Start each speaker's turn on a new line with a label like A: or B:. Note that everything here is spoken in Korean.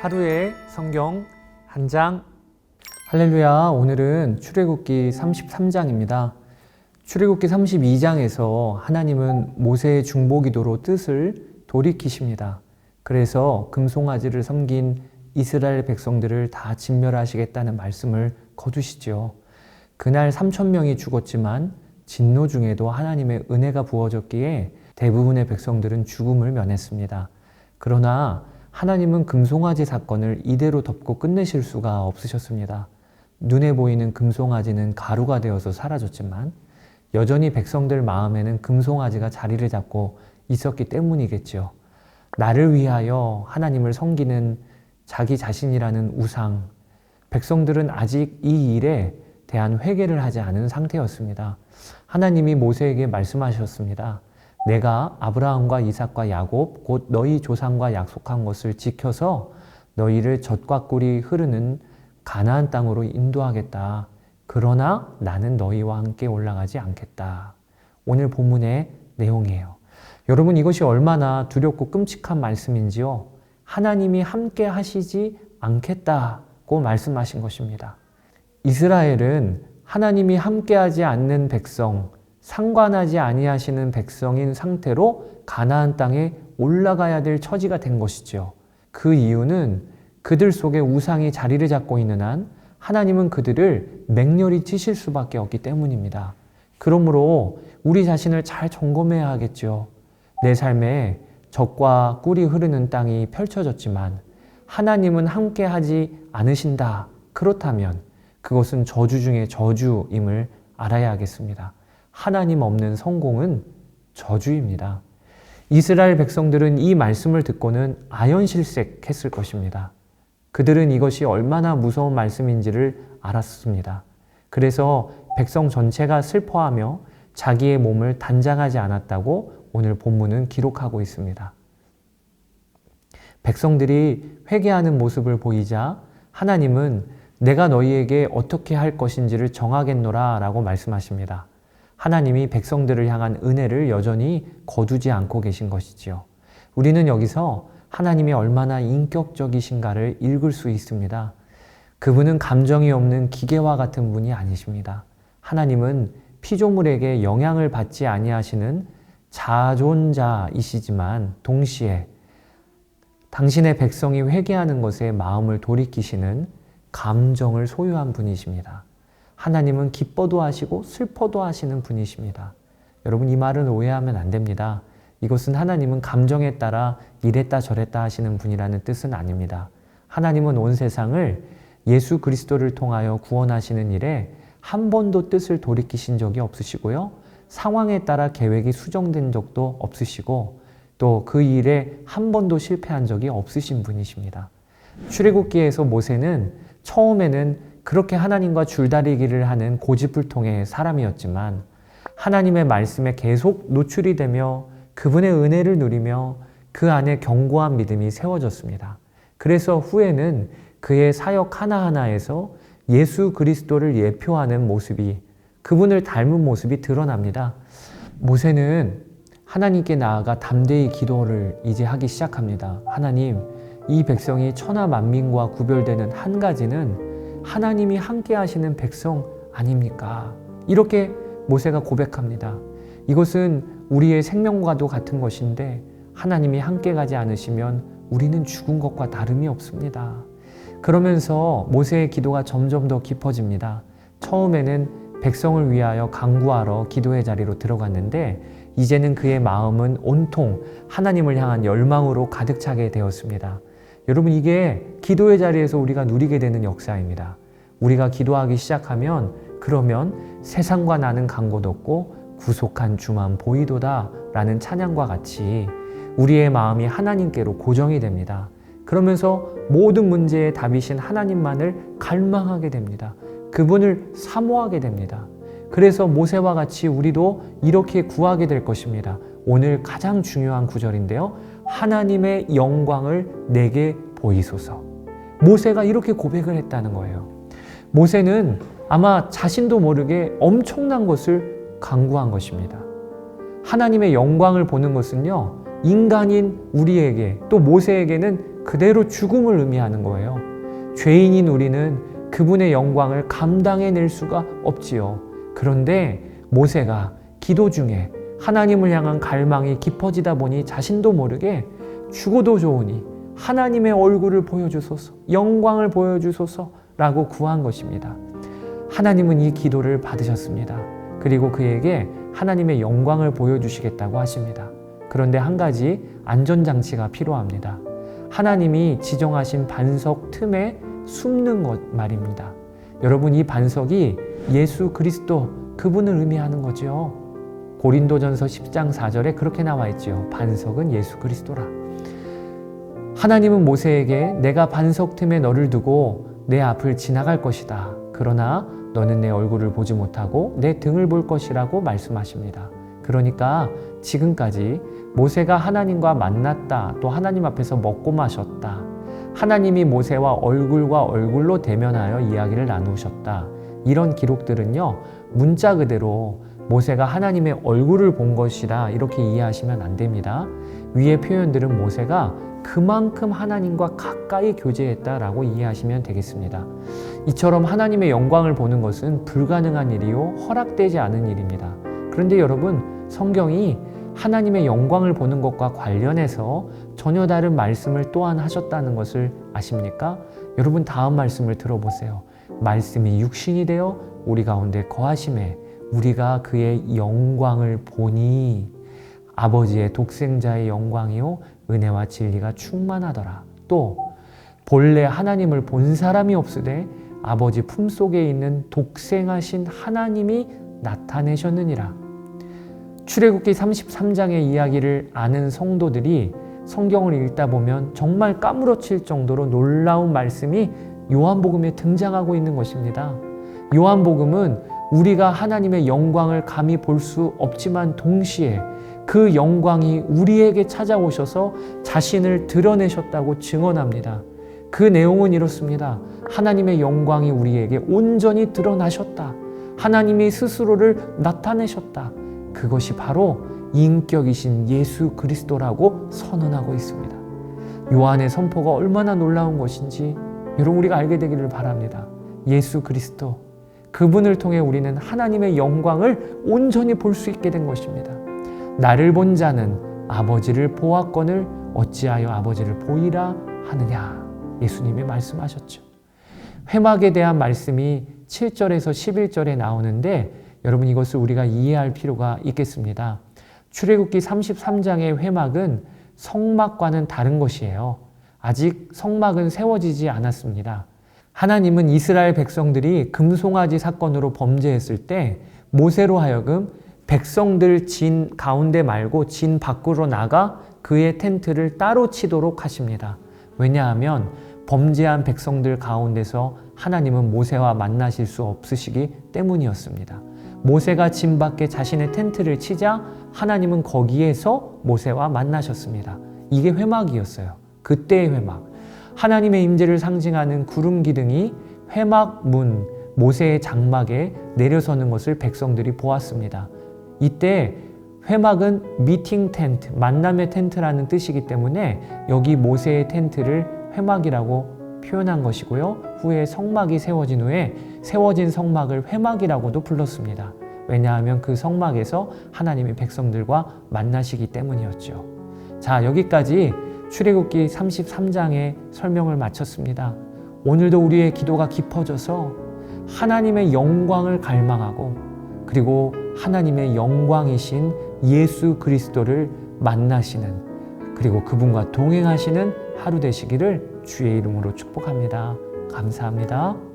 A: 하루의 성경 한 장. 할렐루야. 오늘은 출애굽기 33장입니다. 출애굽기 32장에서 하나님은 모세의 중보 기도로 뜻을 돌이키십니다. 그래서 금송아지를 섬긴 이스라엘 백성들을 다 진멸하시겠다는 말씀을 거두시죠. 그날 3천 명이 죽었지만 진노 중에도 하나님의 은혜가 부어졌기에 대부분의 백성들은 죽음을 면했습니다. 그러나 하나님은 금송아지 사건을 이대로 덮고 끝내실 수가 없으셨습니다. 눈에 보이는 금송아지는 가루가 되어서 사라졌지만 여전히 백성들 마음에는 금송아지가 자리를 잡고 있었기 때문이겠죠. 나를 위하여 하나님을 섬기는 자기 자신이라는 우상. 백성들은 아직 이 일에 대한 회개를 하지 않은 상태였습니다. 하나님이 모세에게 말씀하셨습니다. 내가 아브라함과 이삭과 야곱 곧 너희 조상과 약속한 것을 지켜서 너희를 젖과 꿀이 흐르는 가나안 땅으로 인도하겠다. 그러나 나는 너희와 함께 올라가지 않겠다. 오늘 본문의 내용이에요. 여러분 이것이 얼마나 두렵고 끔찍한 말씀인지요. 하나님이 함께 하시지 않겠다고 말씀하신 것입니다. 이스라엘은 하나님이 함께하지 않는 백성, 상관하지 아니하시는 백성인 상태로 가나안 땅에 올라가야 될 처지가 된 것이죠. 그 이유는 그들 속에 우상이 자리를 잡고 있는 한 하나님은 그들을 맹렬히 치실 수밖에 없기 때문입니다. 그러므로 우리 자신을 잘 점검해야 하겠죠. 내 삶에 적과 꿀이 흐르는 땅이 펼쳐졌지만 하나님은 함께 하지 않으신다. 그렇다면 그것은 저주 중의 저주임을 알아야 하겠습니다. 하나님 없는 성공은 저주입니다. 이스라엘 백성들은 이 말씀을 듣고는 아연실색했을 것입니다. 그들은 이것이 얼마나 무서운 말씀인지를 알았습니다. 그래서 백성 전체가 슬퍼하며 자기의 몸을 단장하지 않았다고 오늘 본문은 기록하고 있습니다. 백성들이 회개하는 모습을 보이자 하나님은 내가 너희에게 어떻게 할 것인지를 정하겠노라 라고 말씀하십니다. 하나님이 백성들을 향한 은혜를 여전히 거두지 않고 계신 것이지요. 우리는 여기서 하나님이 얼마나 인격적이신가를 읽을 수 있습니다. 그분은 감정이 없는 기계와 같은 분이 아니십니다. 하나님은 피조물에게 영향을 받지 아니하시는 자존자이시지만 동시에 당신의 백성이 회개하는 것에 마음을 돌이키시는 감정을 소유한 분이십니다. 하나님은 기뻐도 하시고 슬퍼도 하시는 분이십니다. 여러분 이 말은 오해하면 안 됩니다. 이것은 하나님은 감정에 따라 이랬다 저랬다 하시는 분이라는 뜻은 아닙니다. 하나님은 온 세상을 예수 그리스도를 통하여 구원하시는 일에 한 번도 뜻을 돌이키신 적이 없으시고요. 상황에 따라 계획이 수정된 적도 없으시고 또 그 일에 한 번도 실패한 적이 없으신 분이십니다. 출애굽기에서 모세는 처음에는 그렇게 하나님과 줄다리기를 하는 고집불통의 사람이었지만 하나님의 말씀에 계속 노출이 되며 그분의 은혜를 누리며 그 안에 견고한 믿음이 세워졌습니다. 그래서 후에는 그의 사역 하나하나에서 예수 그리스도를 예표하는 모습이 그분을 닮은 모습이 드러납니다. 모세는 하나님께 나아가 담대히 기도를 이제 하기 시작합니다. 하나님, 이 백성이 천하 만민과 구별되는 한 가지는 하나님이 함께 하시는 백성 아닙니까? 이렇게 모세가 고백합니다. 이것은 우리의 생명과도 같은 것인데 하나님이 함께 가지 않으시면 우리는 죽은 것과 다름이 없습니다. 그러면서 모세의 기도가 점점 더 깊어집니다. 처음에는 백성을 위하여 강구하러 기도의 자리로 들어갔는데 이제는 그의 마음은 온통 하나님을 향한 열망으로 가득 차게 되었습니다. 여러분 이게 기도의 자리에서 우리가 누리게 되는 역사입니다. 우리가 기도하기 시작하면 그러면 세상과 나는 간곳 없고 구속한 주만 보이도다 라는 찬양과 같이 우리의 마음이 하나님께로 고정이 됩니다. 그러면서 모든 문제의 답이신 하나님만을 갈망하게 됩니다. 그분을 사모하게 됩니다. 그래서 모세와 같이 우리도 이렇게 구하게 될 것입니다. 오늘 가장 중요한 구절인데요. 하나님의 영광을 내게 보이소서. 모세가 이렇게 고백을 했다는 거예요. 모세는 아마 자신도 모르게 엄청난 것을 강구한 것입니다. 하나님의 영광을 보는 것은요, 인간인 우리에게 또 모세에게는 그대로 죽음을 의미하는 거예요. 죄인인 우리는 그분의 영광을 감당해낼 수가 없지요. 그런데 모세가 기도 중에 하나님을 향한 갈망이 깊어지다 보니 자신도 모르게 죽어도 좋으니 하나님의 얼굴을 보여주소서, 영광을 보여주소서라고 구한 것입니다. 하나님은 이 기도를 받으셨습니다. 그리고 그에게 하나님의 영광을 보여주시겠다고 하십니다. 그런데 한 가지 안전장치가 필요합니다. 하나님이 지정하신 반석 틈에 숨는 것 말입니다. 여러분, 이 반석이 예수 그리스도 그분을 의미하는 거죠. 고린도전서 10장 4절에 그렇게 나와 있지요. 반석은 예수 그리스도라. 하나님은 모세에게 내가 반석 틈에 너를 두고 내 앞을 지나갈 것이다. 그러나 너는 내 얼굴을 보지 못하고 내 등을 볼 것이라고 말씀하십니다. 그러니까 지금까지 모세가 하나님과 만났다. 또 하나님 앞에서 먹고 마셨다. 하나님이 모세와 얼굴과 얼굴로 대면하여 이야기를 나누셨다. 이런 기록들은요, 문자 그대로 모세가 하나님의 얼굴을 본 것이다. 이렇게 이해하시면 안 됩니다. 위의 표현들은 모세가 그만큼 하나님과 가까이 교제했다라고 이해하시면 되겠습니다. 이처럼 하나님의 영광을 보는 것은 불가능한 일이요, 허락되지 않은 일입니다. 그런데 여러분, 성경이 하나님의 영광을 보는 것과 관련해서 전혀 다른 말씀을 또한 하셨다는 것을 아십니까? 여러분 다음 말씀을 들어보세요. 말씀이 육신이 되어 우리 가운데 거하심에 우리가 그의 영광을 보니 아버지의 독생자의 영광이요 은혜와 진리가 충만하더라. 또 본래 하나님을 본 사람이 없으되 아버지 품속에 있는 독생하신 하나님이 나타내셨느니라. 출애굽기 33장의 이야기를 아는 성도들이 성경을 읽다 보면 정말 까무러칠 정도로 놀라운 말씀이 요한복음에 등장하고 있는 것입니다. 요한복음은 우리가 하나님의 영광을 감히 볼 수 없지만 동시에 그 영광이 우리에게 찾아오셔서 자신을 드러내셨다고 증언합니다. 그 내용은 이렇습니다. 하나님의 영광이 우리에게 온전히 드러나셨다. 하나님이 스스로를 나타내셨다. 그것이 바로 인격이신 예수 그리스도라고 선언하고 있습니다. 요한의 선포가 얼마나 놀라운 것인지 여러분 우리가 알게 되기를 바랍니다. 예수 그리스도 그분을 통해 우리는 하나님의 영광을 온전히 볼 수 있게 된 것입니다. 나를 본 자는 아버지를 보았건을 어찌하여 아버지를 보이라 하느냐 예수님이 말씀하셨죠. 회막에 대한 말씀이 7절에서 11절에 나오는데 여러분 이것을 우리가 이해할 필요가 있겠습니다. 출애굽기 33장의 회막은 성막과는 다른 것이에요. 아직 성막은 세워지지 않았습니다. 하나님은 이스라엘 백성들이 금송아지 사건으로 범죄했을 때 모세로 하여금 백성들 진 가운데 말고 진 밖으로 나가 그의 텐트를 따로 치도록 하십니다. 왜냐하면 범죄한 백성들 가운데서 하나님은 모세와 만나실 수 없으시기 때문이었습니다. 모세가 진 밖에 자신의 텐트를 치자 하나님은 거기에서 모세와 만나셨습니다. 이게 회막이었어요. 그때의 회막. 하나님의 임재를 상징하는 구름 기둥이 회막 문 모세의 장막에 내려서는 것을 백성들이 보았습니다. 이때 회막은 미팅 텐트, 만남의 텐트라는 뜻이기 때문에 여기 모세의 텐트를 회막이라고 표현한 것이고요. 후에 성막이 세워진 후에 세워진 성막을 회막이라고도 불렀습니다. 왜냐하면 그 성막에서 하나님이 백성들과 만나시기 때문이었죠. 자, 여기까지 출애굽기 33장의 설명을 마쳤습니다. 오늘도 우리의 기도가 깊어져서 하나님의 영광을 갈망하고 그리고 하나님의 영광이신 예수 그리스도를 만나시는 그리고 그분과 동행하시는 하루 되시기를 주의 이름으로 축복합니다. 감사합니다.